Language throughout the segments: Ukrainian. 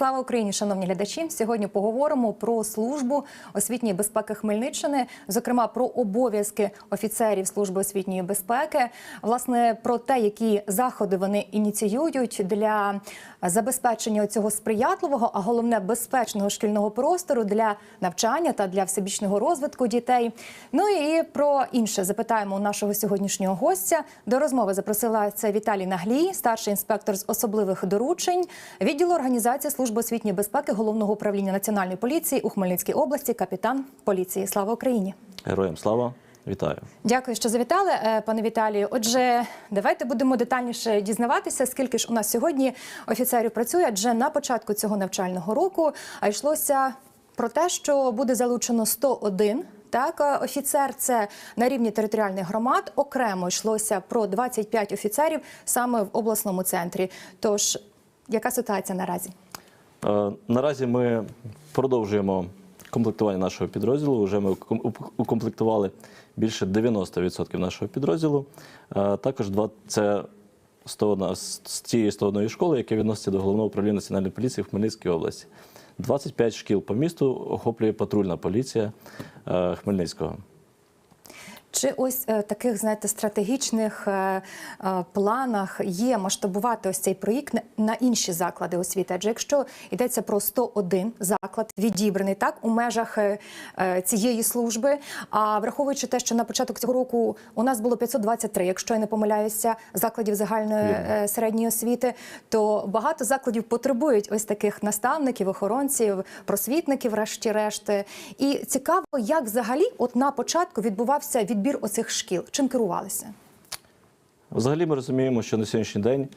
Слава Україні, шановні глядачі! Сьогодні поговоримо про службу освітньої безпеки Хмельниччини, зокрема про обов'язки офіцерів служби освітньої безпеки, власне про те, які заходи вони ініціюють для забезпечення цього сприятливого, а головне безпечного шкільного простору для навчання та для всебічного розвитку дітей. Ну і про інше запитаємо у нашого сьогоднішнього гостя. До розмови запросила це Віталій Наглій, старший інспектор з особливих доручень відділу організації служби освітньої безпеки головного управління національної поліції у Хмельницькій області, капітан поліції. Слава Україні! Героям слава, вітаю. Дякую, що завітали, е, пане Віталію. Отже, давайте будемо детальніше дізнаватися, скільки ж у нас сьогодні офіцерів працює. Адже на початку цього навчального року йшлося про те, що буде залучено 101 так, е, офіцер це на рівні територіальних громад. Окремо йшлося про 25 офіцерів саме в обласному центрі. Тож, яка ситуація наразі? Е, Наразі ми продовжуємо комплектування нашого підрозділу. Вже ми уком- укомплектували більше 90% нашого підрозділу. Е, Також два це 101 з цієї 101 школи, яка відноситься до головного управління національної поліції в Хмельницькій області. 25 шкіл по місту охоплює патрульна поліція е, Хмельницького. Чи ось е, таких, знаєте, стратегічних е, е, планах є масштабувати ось цей проєкт на- інші заклади освіти? Адже якщо йдеться про 101 заклад, відібраний так у межах цієї служби, а враховуючи те, що на початок цього року у нас було 523, якщо я не помиляюся, закладів загальної середньої освіти, то багато закладів потребують ось таких наставників, охоронців, просвітників, врешті-решт. І цікаво, як взагалі, от на початку відбувався відбір оцих шкіл. Чим керувалися? Взагалі ми розуміємо, що на сьогоднішній день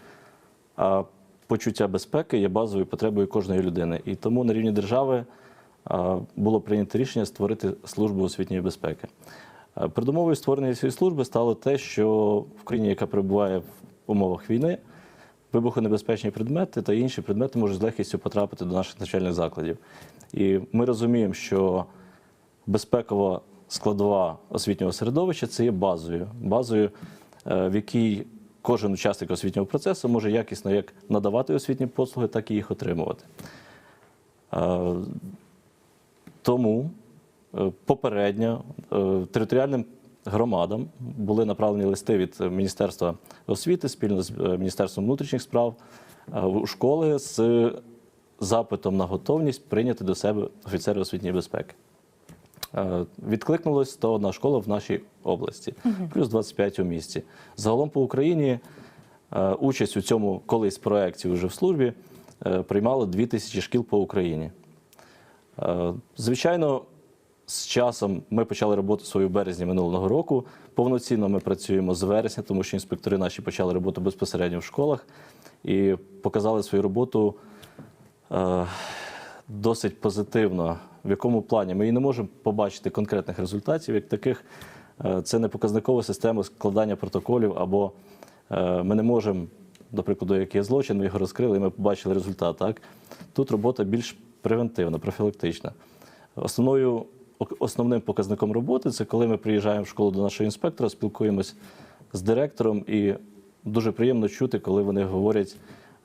почуття безпеки є базовою потребою кожної людини. І тому на рівні держави було прийнято рішення створити службу освітньої безпеки. Передумовою створення цієї служби стало те, що в країні, яка перебуває в умовах війни, вибухонебезпечні предмети та інші предмети можуть з легкістю потрапити до наших навчальних закладів. І ми розуміємо, що безпекова складова освітнього середовища це є базою, базою, е, в якій кожен учасник освітнього процесу може якісно як надавати освітні послуги, так і їх отримувати. Е, Тому е, попередньо територіальним громадам були направлені листи від Міністерства освіти спільно з Міністерством внутрішніх справ у школи з запитом на готовність прийняти до себе офіцерів освітньої безпеки. Е, Відкликнулось 101 школа в нашій області, плюс 25 у місті. Загалом по Україні е, участь у цьому колись проєкті вже в службі е, приймало 2000 шкіл по Україні. Звичайно, з часом ми почали роботу свою в березні минулого року. Повноцінно ми працюємо з вересня, тому що інспектори наші почали роботу безпосередньо в школах і показали свою роботу досить позитивно. В якому плані ми і не можемо побачити конкретних результатів, як таких. Е, Це не показникова система складання протоколів, або е, ми не можемо, до прикладу, як є злочин, ми його розкрили, і ми побачили результат. Так? Тут робота більш превентивна, профілактична. Основною, основним показником роботи це коли ми приїжджаємо в школу до нашого інспектора, спілкуємось з директором, і дуже приємно чути, коли вони говорять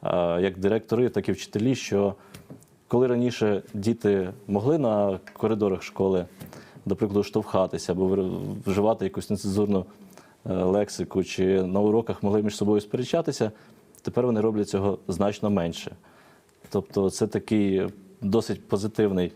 е, як директори, так і вчителі, що коли раніше діти могли на коридорах школи, до прикладу, штовхатися або вживати якусь нецензурну е, лексику, чи на уроках могли між собою сперечатися, тепер вони роблять цього значно менше. Тобто це такий досить позитивний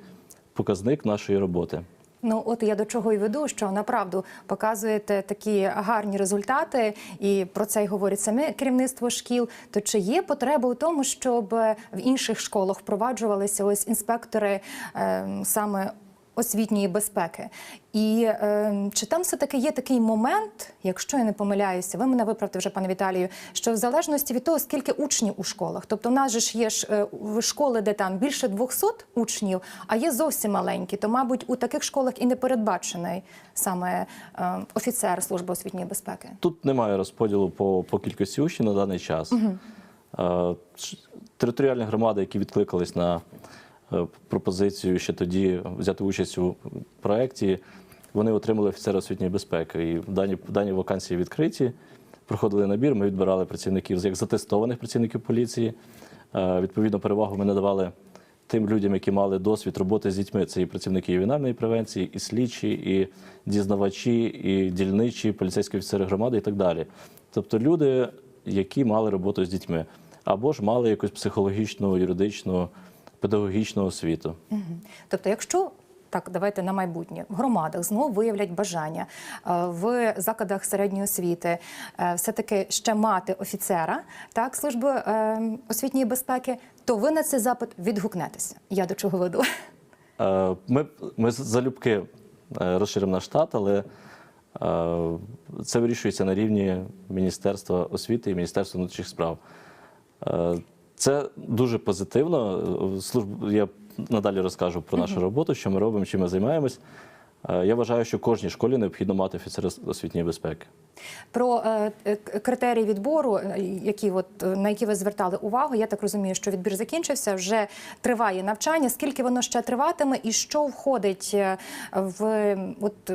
показник нашої роботи. Ну, от я до чого і веду, що направду показуєте такі гарні результати, і про це й говорить саме керівництво шкіл. То чи є потреба у тому, щоб е, в інших школах впроваджувалися ось інспектори е, саме освітньої безпеки? І е, чи там все таки є такий момент, якщо я не помиляюся, ви мене виправте вже, пане Віталію, що в залежності від того, скільки учнів у школах, тобто у нас же ж є ж е, школи, де там більше 200 учнів, а є зовсім маленькі, то, мабуть, у таких школах і не передбачений саме е, офіцер служби освітньої безпеки. Тут немає розподілу по, по кількості учнів на даний час. Е, Територіальні громади, які відкликались на пропозицію ще тоді взяти участь у проєкті, вони отримали офіцера освітньої безпеки. І дані, дані вакансії відкриті. Проходили набір, ми відбирали працівників як затестованих працівників поліції. Е, Відповідно, перевагу ми надавали тим людям, які мали досвід роботи з дітьми. Це і працівники ювенальної превенції, і слідчі, і дізнавачі, і дільничі, поліцейські офіцери громади і так далі. Тобто люди, які мали роботу з дітьми, або ж мали якусь психологічну, юридичну, педагогічну освіту. Мгм. Тобто, якщо так, давайте на майбутнє в громадах знову виявлять бажання е, в закладах середньої освіти е, все-таки ще мати офіцера так служби е, освітньої безпеки, то ви на цей запит відгукнетеся. Я до чого веду? Ми, ми залюбки розширимо наш штат, але це вирішується на рівні Міністерства освіти і Міністерства внутрішніх справ. Це дуже позитивно. Е, Служб... Я надалі розкажу про нашу роботу, що ми робимо, чим ми займаємось. Е, Я вважаю, що кожній школі необхідно мати офіцера освітньої безпеки. Про е, е, критерії відбору, е, які от на які ви звертали увагу, я так розумію, що відбір закінчився, вже триває навчання. Скільки воно ще триватиме, і що входить в от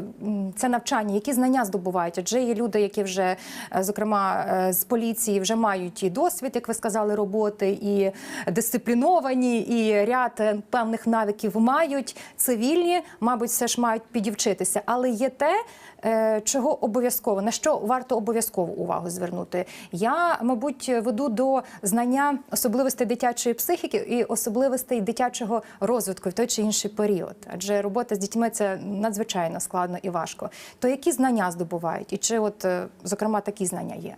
це навчання? Які знання здобувають? Адже є люди, які вже зокрема з поліції вже мають і досвід, як ви сказали, роботи, і дисципліновані, і ряд певних навиків мають. Цивільні, мабуть, все ж мають підівчитися, але є те. е, Чого обов'язково на що варто обов'язково увагу звернути? Я, мабуть, веду до знання особливостей дитячої психіки і особливостей дитячого розвитку в той чи інший період. Адже робота з дітьми це надзвичайно складно і важко. То які знання здобувають, і чи, от е, зокрема, такі знання є?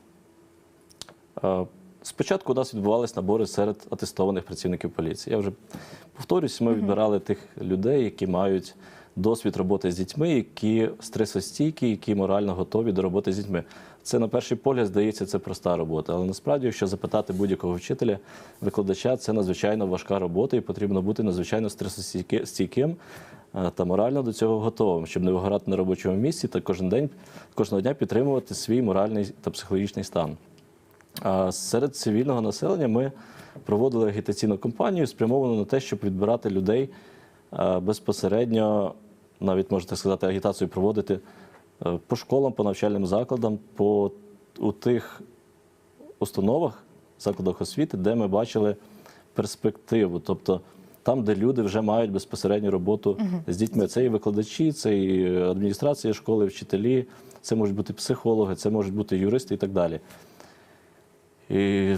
Е, Спочатку у нас відбувалися набори серед атестованих працівників поліції. Я вже повторюсь, ми відбирали тих людей, які мають досвід роботи з дітьми, які стресостійкі, які морально готові до роботи з дітьми. Це на перший погляд здається, це проста робота. Але насправді, якщо запитати будь-якого вчителя, викладача, це надзвичайно важка робота, і потрібно бути надзвичайно стресостійким е, та морально до цього готовим, щоб не вигорати на робочому місці та кожен день, кожного дня підтримувати свій моральний та психологічний стан. А серед цивільного населення ми проводили агітаційну кампанію, спрямовану на те, щоб відбирати людей безпосередньо, навіть можете сказати, агітацію проводити е, по школам, по навчальним закладам, по у тих установах, закладах освіти, де ми бачили перспективу. Тобто там, де люди вже мають безпосередню роботу з дітьми. Це і викладачі, це і адміністрація школи, вчителі, це можуть бути психологи, це можуть бути юристи і так далі. І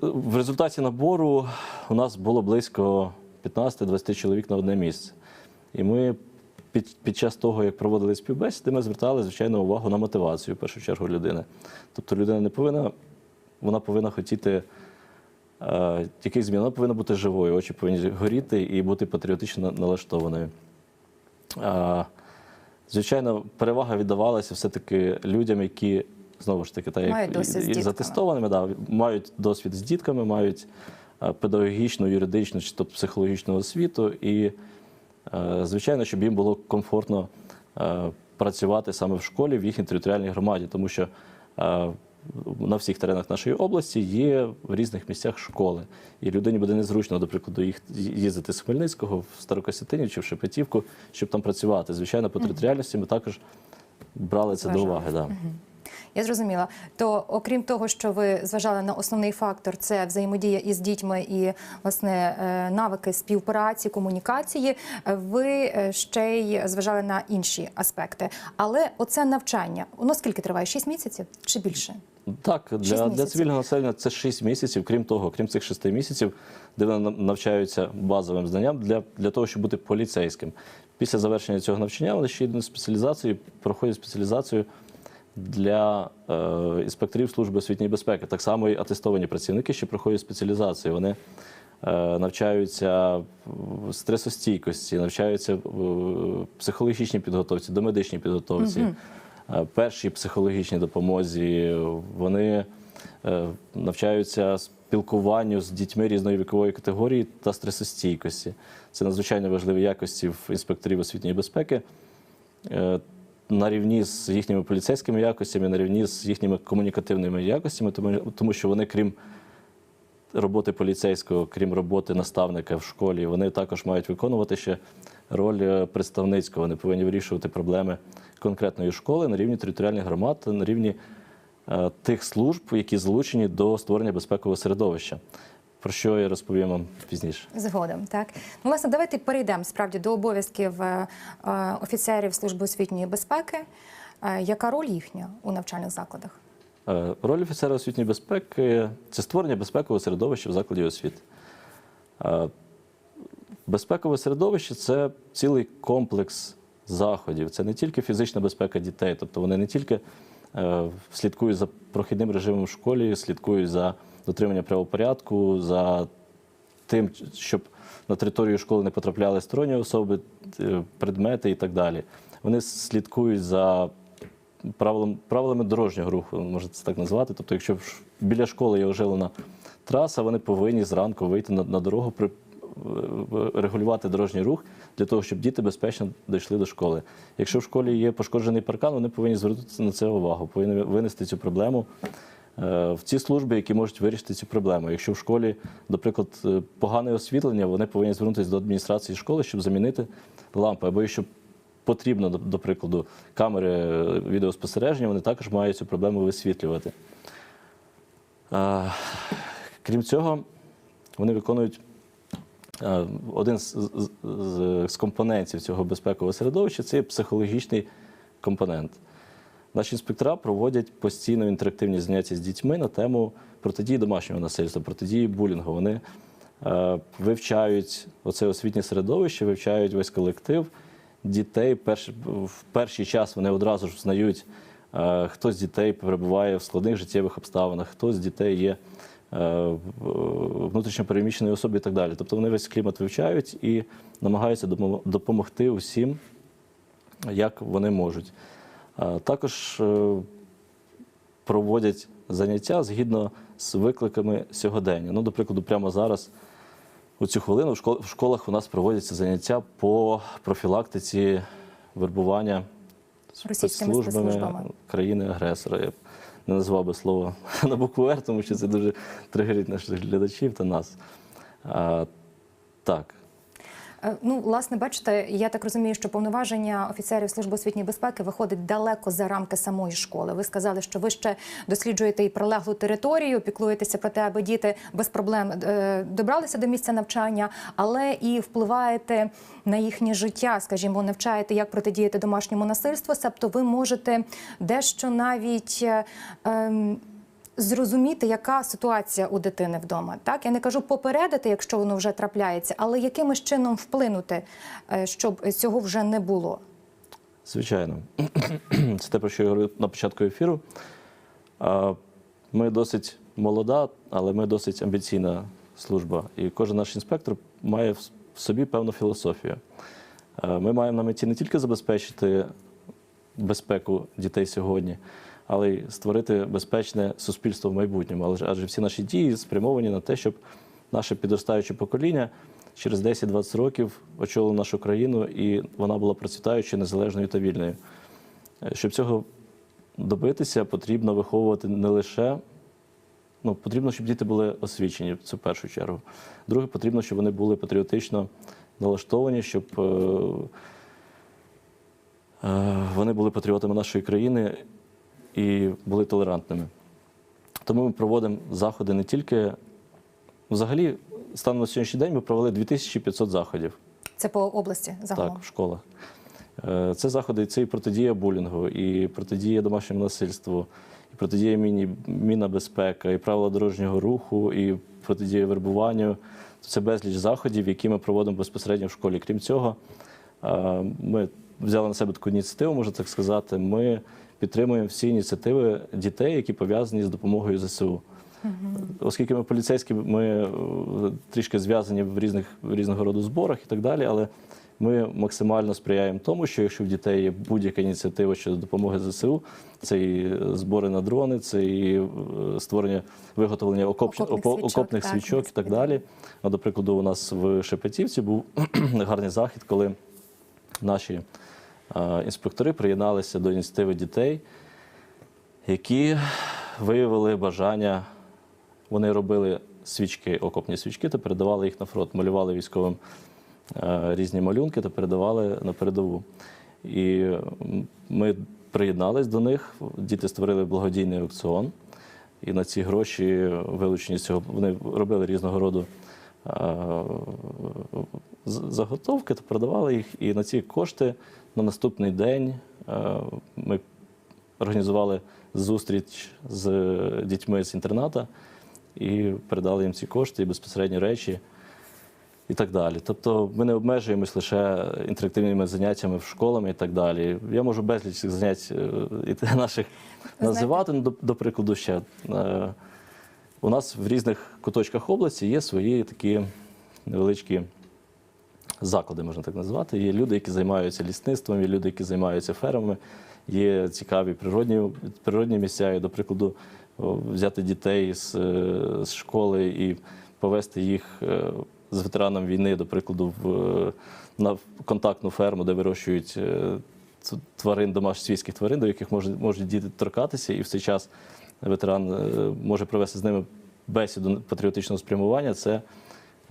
в результаті набору у нас було близько 15-20 чоловік на одне місце. І ми під, під час того, як проводили співбесіди, ми звертали, звичайно, увагу на мотивацію в першу чергу людини. Тобто людина не повинна, вона повинна хотіти е, яких змін, вона повинна бути живою, очі повинні горіти і бути патріотично налаштованою. Е, звичайно, перевага віддавалася все-таки людям, які знову ж таки, так як Мають і- і затестованими, да, мають досвід з дітками, мають педагогічну, юридичну чи то психологічну освіту. І, е, звичайно, щоб їм було комфортно е, працювати саме в школі, в їхній територіальній громаді, тому що е, на всіх теренах нашої області є в різних місцях школи. І людині буде незручно, до прикладу, їх їздити з Хмельницького в Старокостянтинів чи в Шепетівку, щоб там працювати. Звичайно, по територіальності ми також брали це до уваги. Да. Я зрозуміла. То окрім того, що ви зважали на основний фактор, це взаємодія із дітьми і власне е, навики співпраці, комунікації. е, Ви е, ще й зважали на інші аспекти. Але оце навчання, воно скільки триває? Шість місяців чи більше? Так, для, для цивільного населення це 6 місяців. Крім того, крім цих 6 місяців, де вони навчаються базовим знанням для, для того, щоб бути поліцейським. Після завершення цього навчання вони ще йдуть на спеціалізацію, проходять спеціалізацію для е, інспекторів служби освітньої безпеки. Так само і атестовані працівники ще проходять спеціалізацію. Вони е, навчаються стресостійкості, навчаються в психологічній підготовці, домедичній підготовці, е, першій психологічній допомозі. Вони е, навчаються спілкуванню з дітьми різної вікової категорії та стресостійкості. Це надзвичайно важливі якості в інспекторів освітньої безпеки. На рівні з їхніми поліцейськими якостями, на рівні з їхніми комунікативними якостями, тому, тому що вони, крім роботи поліцейського, крім роботи наставника в школі, вони також мають виконувати ще роль е, представницького. Вони повинні вирішувати проблеми конкретної школи на рівні територіальних громад, на рівні е, тих служб, які залучені до створення безпекового середовища. Про що я розповім вам пізніше. Згодом, так ну власне, давайте перейдемо справді до обов'язків е, е, офіцерів служби освітньої безпеки. Е, Яка роль їхня у навчальних закладах? Роль офіцера освітньої безпеки це створення безпекового середовища в закладі освіти. Безпекове середовище це цілий комплекс заходів. Це не тільки фізична безпека дітей, тобто вони не тільки слідкують за прохідним режимом в школі, слідкують за дотриманням правопорядку, за тим, щоб на територію школи не потрапляли сторонні особи, е, предмети і так далі. Вони слідкують за правилам, правилами дорожнього руху, можна це так назвати. Тобто, якщо біля школи є оживлена траса, вони повинні зранку вийти на, дорогу, при, регулювати дорожній рух для того, щоб діти безпечно дійшли до школи. Якщо в школі є пошкоджений паркан, вони повинні звернути на це увагу, повинні винести цю проблему в ці служби, які можуть вирішити цю проблему. Якщо в школі, наприклад, е, погане освітлення, вони повинні звернутися до адміністрації школи, щоб замінити лампи, або якщо потрібно, до, прикладу, камери е, відеоспостереження, вони також мають цю проблему висвітлювати. Е, Крім цього, вони виконують е, один з, компонентів цього безпекового середовища це психологічний компонент. Наші інспектора проводять постійно інтерактивні заняття з дітьми на тему протидії домашнього насильства, протидії булінгу. Вони е, вивчають оце освітнє середовище, вивчають весь колектив дітей. Перш, в перший час вони одразу ж знають, е, хто з дітей перебуває в складних життєвих обставинах, хто з дітей є е, в- внутрішньо переміщеною і так далі. Тобто вони весь клімат вивчають і намагаються допомогти усім, як вони можуть. А Також е, проводять заняття згідно з викликами сьогодення. Ну, до прикладу, прямо зараз, у цю хвилину, в школах у нас проводяться заняття по профілактиці вербування спецслужбами країни-агресора. Я не назвав би слово на букву Р, тому що це дуже тригерить наших глядачів та нас. А, так. Е, Ну, власне, бачите, я так розумію, що повноваження офіцерів служби освітньої безпеки виходить далеко за рамки самої школи. Ви сказали, що ви ще досліджуєте і прилеглу територію, піклуєтеся про те, аби діти без проблем е, добралися до місця навчання, але і впливаєте на їхнє життя, скажімо, навчаєте, як протидіяти домашньому насильству. Тобто, ви можете дещо навіть. е, ем, зрозуміти, яка ситуація у дитини вдома. Так я не кажу попередити, якщо воно вже трапляється, але якимось чином вплинути, е, щоб цього вже не було. Звичайно. Це те, про що я говорив на початку ефіру. Ми досить молода, але ми досить амбіційна служба. І кожен наш інспектор має в собі певну філософію. Ми маємо на меті не тільки забезпечити безпеку дітей сьогодні, але й створити безпечне суспільство в майбутньому. Але Адже всі наші дії спрямовані на те, щоб наше підростаюче покоління через 10-20 років очолило нашу країну і вона була процвітаючою, незалежною та вільною. Е, Щоб цього добитися, потрібно виховувати не лише. Ну, потрібно, щоб діти були освічені, це в першу чергу. Друге, потрібно, щоб вони були патріотично налаштовані, щоб е, е, вони були патріотами нашої країни і були толерантними. Тому ми проводимо заходи не тільки. Взагалі, станом на сьогоднішній день ми провели 2500 заходів. Це по області загалом. Так, в школах. Е, Це заходи, це і протидія булінгу, і протидія домашньому насильству, і протидія міні, мінна безпека, і правила дорожнього руху, і протидія вербуванню. Це безліч заходів, які ми проводимо безпосередньо в школі. Крім цього, е, ми взяли на себе таку ініціативу, можна так сказати. Ми підтримуємо всі ініціативи дітей, які пов'язані з допомогою ЗСУ. Оскільки ми поліцейські, ми е, трішки зв'язані в різних в різного роду зборах і так далі, але ми максимально сприяємо тому, що якщо в дітей є будь-яка ініціатива щодо допомоги ЗСУ, це і збори на дрони, це і е, створення виготовлення окоп... Окопних опо- свічок, окопних так, свічок і так далі. А до прикладу, у нас в Шепетівці був гарний захід, коли наші е, інспектори приєдналися до ініціативи дітей, які виявили бажання. Вони робили свічки, окопні свічки та передавали їх на фронт, малювали військовим різні малюнки та передавали на передову. І ми приєднались до них. Діти створили благодійний аукціон. І на ці гроші, вилучені з цього, вони робили різного роду заготовки, то продавали їх. І на ці кошти на наступний день е, ми організували зустріч з дітьми з інтерната і передали їм ці кошти і безпосередні речі і так далі. Тобто ми не обмежуємось лише інтерактивними заняттями в школами і так далі. Я можу безліч цих занять е, наших називати. Ну, до, до прикладу, ще е, у нас в різних куточках області є свої такі невеличкі заклади, можна так назвати. Є люди, які займаються лісництвом, є люди, які займаються фермами, є цікаві природні, природні місця. І, до прикладу, взяти дітей з, е, з школи і повести їх е, з ветераном війни, до прикладу, в, е, на контактну ферму, де вирощують тварин, домашніх свійських тварин, до яких можуть, можуть діти торкатися, і в цей час ветеран може провести з ними бесіду патріотичного спрямування. Це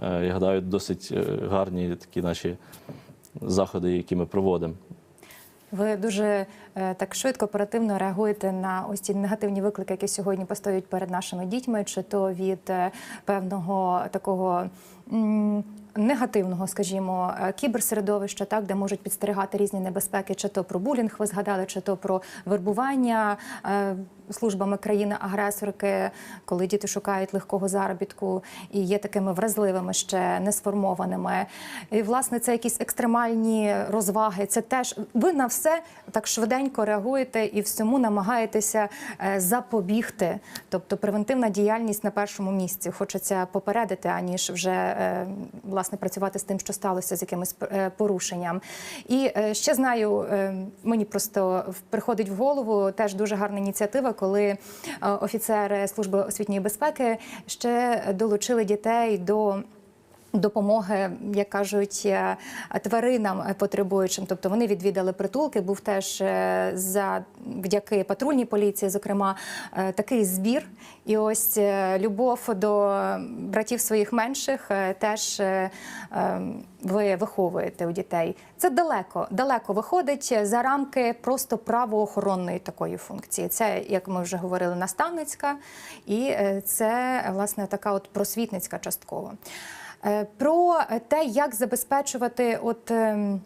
Я гадаю, досить е, гарні такі наші заходи, які ми проводимо. Ви дуже е, так швидко, оперативно реагуєте на ось ці негативні виклики, які сьогодні постають перед нашими дітьми, чи то від е, певного такого. Негативного, скажімо, е, кіберсередовища, так де можуть підстерігати різні небезпеки, чи то про булінг ви згадали, чи то про вербування е, службами країни-агресорки, коли діти шукають легкого заробітку і є такими вразливими ще несформованими. І власне це якісь екстремальні розваги. Це теж ви на все так швиденько реагуєте і всьому намагаєтеся е, запобігти. Тобто превентивна діяльність на першому місці. Хочеться попередити, аніж вже е, власне працювати з тим, що сталося з якимось е, порушенням. І ще знаю, мені просто приходить в голову теж дуже гарна ініціатива, коли е, офіцери служби освітньої безпеки ще долучили дітей до. Допомоги, як кажуть, е, тваринам потребуючим. Тобто вони відвідали притулки. Був теж е, за вдяки патрульній поліції, зокрема, е, такий збір. І ось любов до братів своїх менших теж е, е, ви виховуєте у дітей. Це далеко, далеко виходить за рамки просто правоохоронної такої функції. Це, як ми вже говорили, наставницька, і це власне така от просвітницька частково. Е, Про те, як забезпечувати от. ем,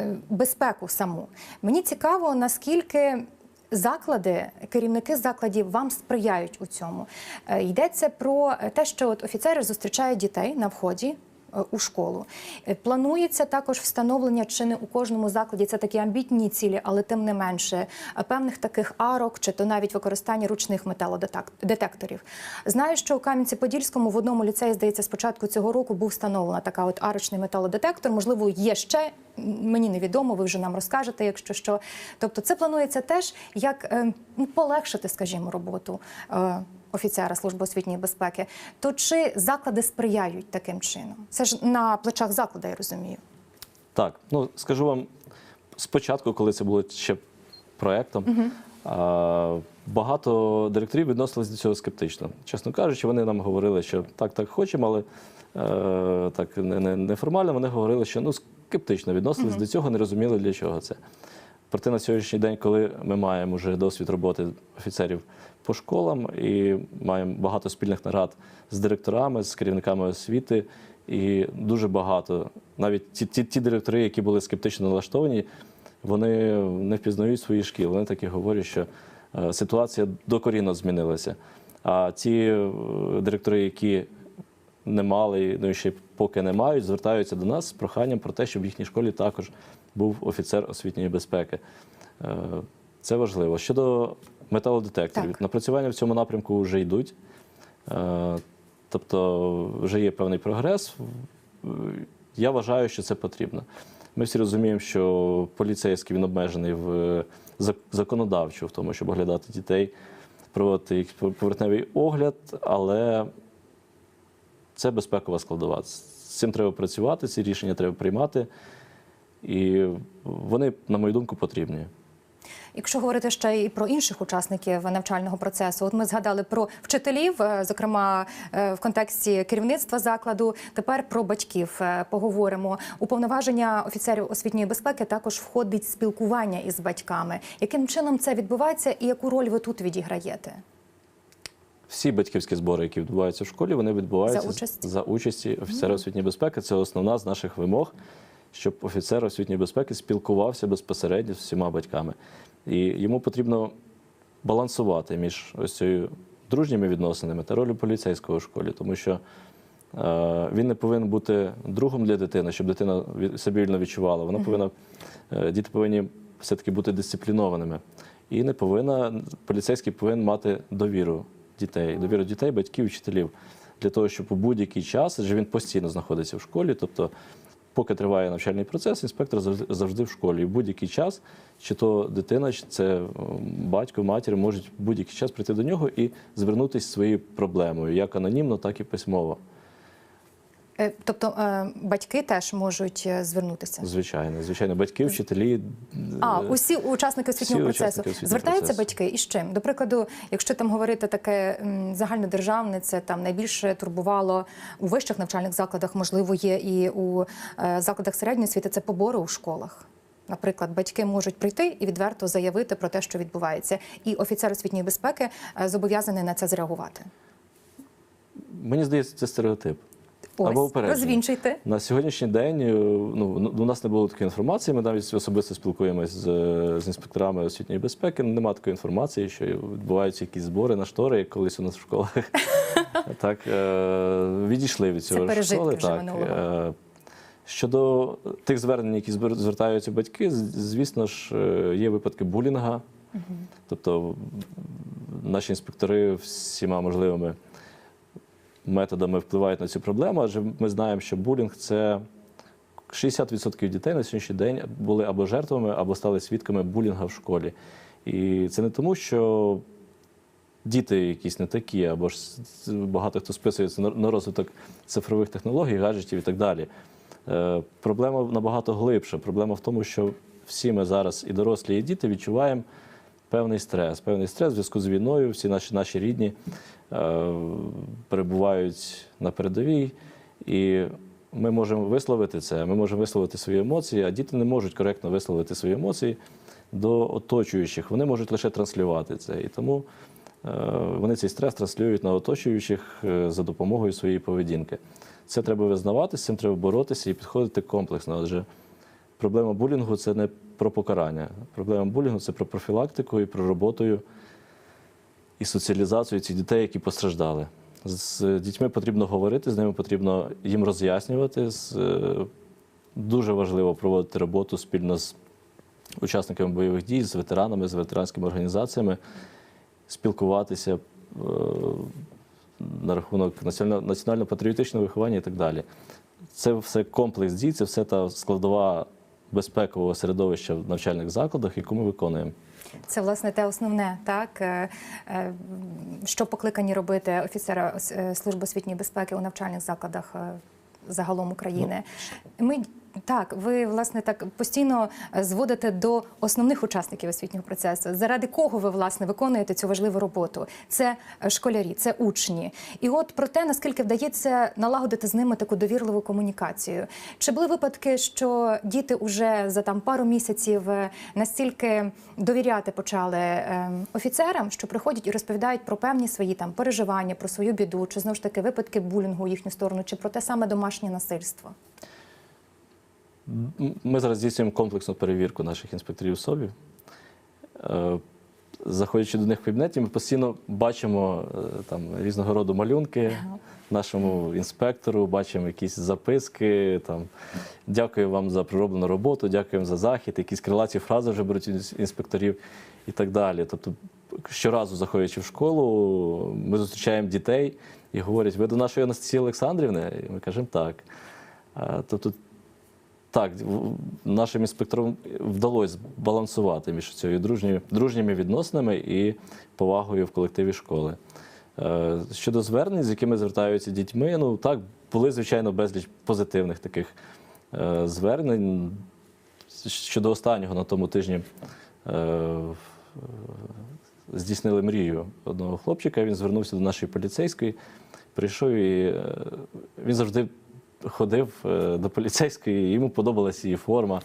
е, безпеку саму. Мені цікаво, наскільки заклади, керівники закладів вам сприяють у цьому. Е, Йдеться про те, що от офіцери зустрічають дітей на вході. Е, У школу Е, планується також встановлення чи не у кожному закладі. Це такі амбітні цілі, але тим не менше е, певних таких арок, чи то навіть використання ручних металодетекторів. Знаю, що у Кам'янці-Подільському в одному ліцеї, здається, з початку цього року був встановлена така от арочний металодетектор. Можливо, є ще мені невідомо. Ви вже нам розкажете, якщо що. Тобто, це планується теж як ну, полегшити, скажімо, роботу. Офіцера служби освітньої безпеки, то чи заклади сприяють таким чином? Це ж на плечах закладу, я розумію. Так, ну скажу вам спочатку, коли це було ще проектом, а, багато директорів відносились до цього скептично. Чесно кажучи, вони нам говорили, що так, так хочемо, але е, так не- не- неформально вони говорили, що ну скептично відносились до цього, не розуміли, для чого це. Проте на сьогоднішній день, коли ми маємо вже досвід роботи офіцерів по школам і маємо багато спільних нарад з директорами, з керівниками освіти, і дуже багато, навіть ті, ті, ті директори, які були скептично налаштовані, вони не впізнають свої шкіл. Вони таки говорять, що е, ситуація докорінно змінилася. А ті е, директори, які не мали, ну і ще поки не мають, звертаються до нас з проханням про те, щоб в їхній школі також був офіцер освітньої безпеки. Е, Це важливо. Щодо металодетекторів, Так. напрацювання в цьому напрямку вже йдуть. Е, Тобто вже є певний прогрес. Я вважаю, що це потрібно. Ми всі розуміємо, що поліцейський він обмежений в зак- законодавчо в тому, щоб оглядати дітей, проводити їх поверхневий огляд, але це безпекова складова. З цим треба працювати, ці рішення треба приймати. І вони, на мою думку, потрібні. Якщо говорити ще і про інших учасників навчального процесу, от ми згадали про вчителів, е, зокрема е, в контексті керівництва закладу. Тепер про батьків е, поговоримо. У повноваження офіцерів освітньої безпеки також входить спілкування із батьками. Яким чином це відбувається, і яку роль ви тут відіграєте? всі батьківські збори, які відбуваються в школі, вони відбуваються За участі? за участі офіцера освітньої безпеки. Це основна з наших вимог, щоб офіцер освітньої безпеки спілкувався безпосередньо з всіма батьками. І йому потрібно балансувати між ось цією дружніми відносинами та ролью поліцейського в школі, тому що е, він не повинен бути другом для дитини, щоб дитина себе вільно відчувала. Вона повинна, е, діти повинні все-таки бути дисциплінованими. І не повинна, поліцейський повинен мати довіру дітей, довіру дітей, батьків, вчителів, для того, щоб у будь-який час, адже він постійно знаходиться в школі, тобто поки триває навчальний процес, інспектор завжди, в школі. І в будь-який час, чи то дитина, чи це батько, матір, можуть будь-який час прийти до нього і звернутися своєю проблемою, як анонімно, так і письмово. Е, Тобто е, батьки теж можуть е, звернутися. Звичайно, звичайно, батьки, вчителі. А, усі учасники освітнього всі процесу учасники звертаються процесу. батьки із чим? До прикладу, якщо там говорити таке загальнодержавне, це там найбільше турбувало у вищих навчальних закладах, можливо, є і у закладах середньої освіти, це побори у школах. Наприклад, батьки можуть прийти і відверто заявити про те, що відбувається, і офіцер освітньої безпеки зобов'язаний на це зреагувати. Мені здається, це стереотип. Або упередження. розвінчуйте. На сьогоднішній день е, ну, у нас не було такої інформації. Ми навіть особисто спілкуємось з, з інспекторами освітньої безпеки. Нема такої інформації, що відбуваються якісь збори на штори, як колись у нас в школах. Так, е, відійшли від цього пережитки школи. вже Так. минулого. Е, Щодо тих звернень, які звертаються батьки, звісно ж, є випадки булінга. Тобто наші інспектори всіма можливими методами впливають на цю проблему, адже ми знаємо, що булінг це 60% дітей на сьогоднішній день були або жертвами, або стали свідками булінга в школі. І це не тому, що діти якісь не такі, або ж багато хто списується на розвиток цифрових технологій, гаджетів і так далі. Е, Проблема набагато глибша. Проблема в тому, що всі ми зараз, і дорослі, і діти, відчуваємо певний стрес. Певний стрес в зв'язку з війною. Всі наші, наші рідні перебувають на передовій, і ми можемо висловити це, ми можемо висловити свої емоції, а діти не можуть коректно висловити свої емоції до оточуючих. Вони можуть лише транслювати це. І тому е, вони цей стрес транслюють на оточуючих е, за допомогою своєї поведінки. Це треба визнавати, з цим треба боротися і підходити комплексно. Адже проблема булінгу це не про покарання. Проблема булінгу це про профілактику і про роботою і соціалізацію цих дітей, які постраждали. З дітьми потрібно говорити, з ними потрібно їм роз'яснювати. Е, Дуже важливо проводити роботу спільно з учасниками бойових дій, з ветеранами, з ветеранськими організаціями, спілкуватися е, на рахунок національно-патріотичного виховання і так далі. Це все комплекс дій, це все та складова безпекового середовища в навчальних закладах, яку ми виконуємо. Це власне те основне, так е, е, що покликані робити офіцера е, служби освітньої безпеки у навчальних закладах загалом України. Ми так, ви власне так постійно е, зводите до основних учасників освітнього процесу. Заради кого ви власне виконуєте цю важливу роботу? Це е, школярі, це учні. І от про те, наскільки вдається налагодити з ними таку довірливу комунікацію. Чи були випадки, що діти уже за там пару місяців е, настільки довіряти почали е, офіцерам, що приходять і розповідають про певні свої там переживання, про свою біду, чи знову ж таки випадки булінгу у їхню сторону, чи про те саме домашнє насильство? Ми зараз здійснюємо комплексну перевірку наших інспекторів СОБів. Е, Заходячи до них в кабінеті, ми постійно бачимо е, там різного роду малюнки нашому інспектору, бачимо якісь записки. Там, дякую вам за пророблену роботу, дякуємо за захід, якісь крилаті фрази вже беруть інспекторів і так далі. Тобто, щоразу заходячи в школу, ми зустрічаємо дітей і говорять: ви до нашої Анастасії Олександрівни? І ми кажемо так. Е, Тобто так, нашим інспекторам вдалося балансувати між цією дружньою, дружніми відносинами і повагою в колективі школи. Е, Щодо звернень, з якими звертаються дітьми, ну так, були, звичайно, безліч позитивних таких е, звернень. Щодо останнього на тому тижні е, здійснили мрію одного хлопчика. Він звернувся до нашої поліцейської, прийшов і він завжди ходив е, до поліцейської, йому подобалася її форма,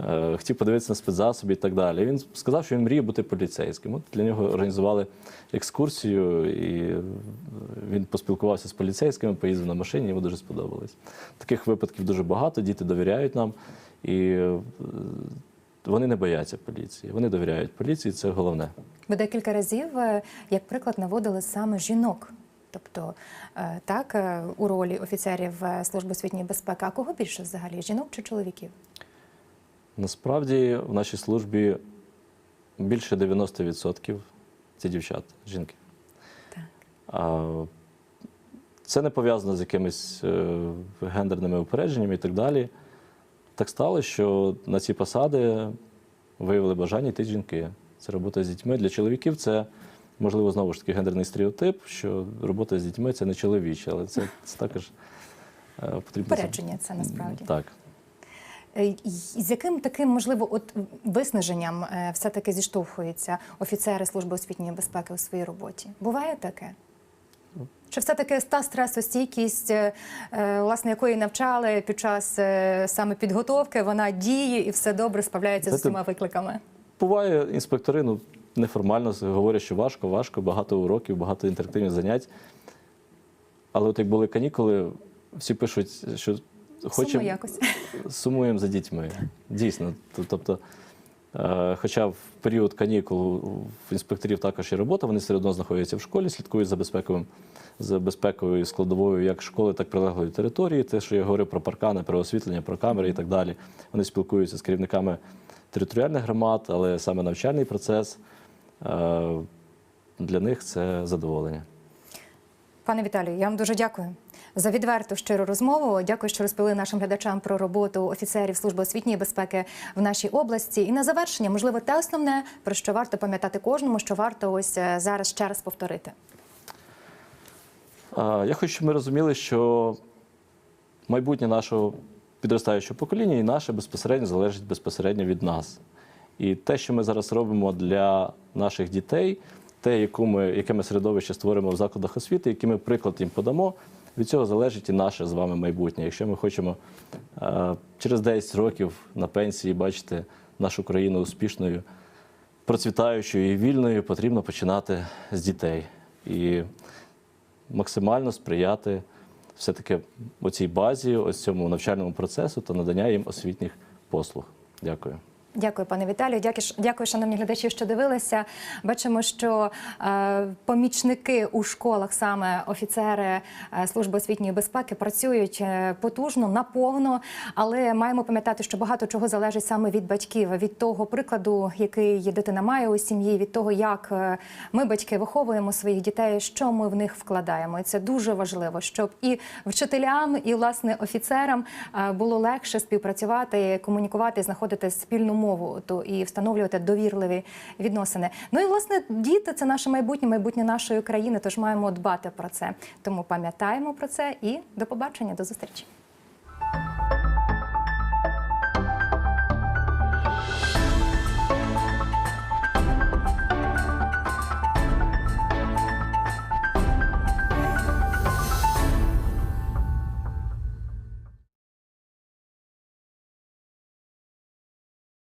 е, хотів подивитися на спецзасоби і так далі. Він сказав, що він мріє бути поліцейським. От для нього організували екскурсію, і він поспілкувався з поліцейськими, поїздив на машині, йому дуже сподобалось. Таких випадків дуже багато, діти довіряють нам. І е, вони не бояться поліції, вони довіряють поліції, це головне. Ви декілька разів, як приклад, наводили саме жінок. Тобто, е, так, е, у ролі офіцерів е, Служби освітньої безпеки. А кого більше взагалі? Жінок чи чоловіків? Насправді в нашій службі більше 90% це дівчата, жінки. Так. Це не пов'язано з якимись гендерними упередженнями і так далі. Так сталося, що на ці посади виявили бажання йти жінки. Це робота з дітьми. Для чоловіків це, можливо, знову ж таки гендерний стереотип, що робота з дітьми це не чоловіче, але це, це також е, потрібно. Упередження це насправді. Так. Е, З яким таким, можливо, от виснаженням е, все-таки зіштовхуються офіцери Служби освітньої безпеки у своїй роботі? Буває таке? Чи все-таки та стресостійкість, власне, якої навчали під час саме підготовки, вона діє і все добре справляється з усіма викликами? Буває, інспектори ну, неформально говорять, що важко, важко, багато уроків, багато інтерактивних занять. Але от як були канікули, всі пишуть, що хочемо якось. сумуємо за дітьми. Дійсно. Тобто, е, хоча в період канікул в інспекторів також є робота, вони все одно знаходяться в школі, слідкують за безпековим. За безпековою складовою як школи, так і прилеглої території. Те, що я говорив про паркани, про освітлення, про камери і так далі. Вони спілкуються з керівниками територіальних громад, але саме навчальний процес для них це задоволення. Пане Віталію, я вам дуже дякую за відверту щиру розмову. Дякую, що розповіли нашим глядачам про роботу офіцерів служби освітньої безпеки в нашій області. І на завершення, можливо, те основне, про що варто пам'ятати кожному, що варто ось е, зараз ще раз повторити. Я хочу, щоб ми розуміли, що майбутнє нашого підростаючого покоління і наше безпосередньо залежить безпосередньо від нас. І те, що ми зараз робимо для наших дітей, те, яку ми, яке ми середовище створимо в закладах освіти, який ми приклад їм подамо, від цього залежить і наше з вами майбутнє. Якщо ми хочемо е, через 10 років на пенсії бачити нашу країну успішною, процвітаючою і вільною, потрібно починати з дітей. І максимально сприяти все-таки оцій базі, ось цьому навчальному процесу та надання їм освітніх послуг. Дякую. Дякую, пане Віталію. Дякую, дякую, шановні глядачі, що дивилися. Бачимо, що е, помічники у школах, саме офіцери е, служби освітньої безпеки, працюють е, потужно, наповно, але маємо пам'ятати, що багато чого залежить саме від батьків, від того прикладу, який дитина має у сім'ї, від того, як е, ми, батьки, виховуємо своїх дітей, що ми в них вкладаємо. І це дуже важливо, щоб і вчителям, і власне офіцерам було легше співпрацювати, комунікувати, знаходити спільну мову то і встановлювати довірливі відносини. Ну і власне діти це наше майбутнє, майбутнє нашої країни. Тож маємо дбати про це. Тому пам'ятаємо про це і до побачення, до зустрічі.